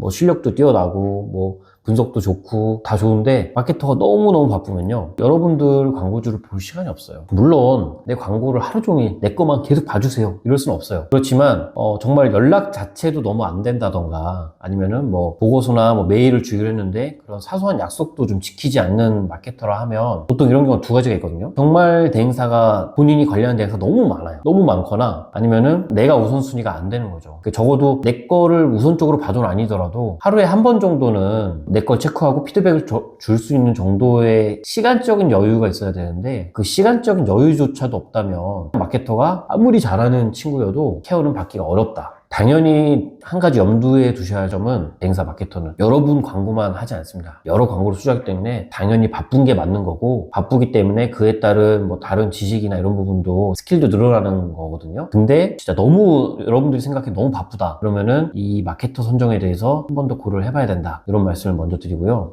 뭐 실력도 뛰어나고 뭐 분석도 좋고 다 좋은데 마케터가 너무너무 바쁘면요. 여러분들 광고주를 볼 시간이 없어요. 물론 내 광고를 하루 종일 내 것만 계속 봐주세요. 이럴 수는 없어요. 그렇지만 어, 정말 연락 자체도 너무 안 된다던가 아니면은 뭐 보고서나 뭐 메일을 주기로 했는데 그런 사소한 약속도 좀 지키지 않는 마케터라 하면 보통 이런 경우가 두 가지가 있거든요. 정말 대행사가 본인이 관리하는 대행사 너무 많아요. 너무 많거나 아니면은 내가 우선순위가 안 되는 거죠. 그 적어도 내 거를 우선적으로 봐준 아니더라도 하루에 한 번 정도는 내걸 체크하고 피드백을 줄 수 있는 정도의 시간적인 여유가 있어야 되는데 그 시간적인 여유조차도 없다면 마케터가 아무리 잘하는 친구여도 케어는 받기가 어렵다. 당연히 한 가지 염두에 두셔야 할 점은 대행사 마케터는 여러분 광고만 하지 않습니다. 여러 광고를 수주하기 때문에 당연히 바쁜 게 맞는 거고 바쁘기 때문에 그에 따른 뭐 다른 지식이나 이런 부분도 스킬도 늘어나는 거거든요. 근데 진짜 너무 여러분들이 생각해 너무 바쁘다. 그러면은 이 마케터 선정에 대해서 한 번 더 고려를 해봐야 된다. 이런 말씀을 먼저 드리고요.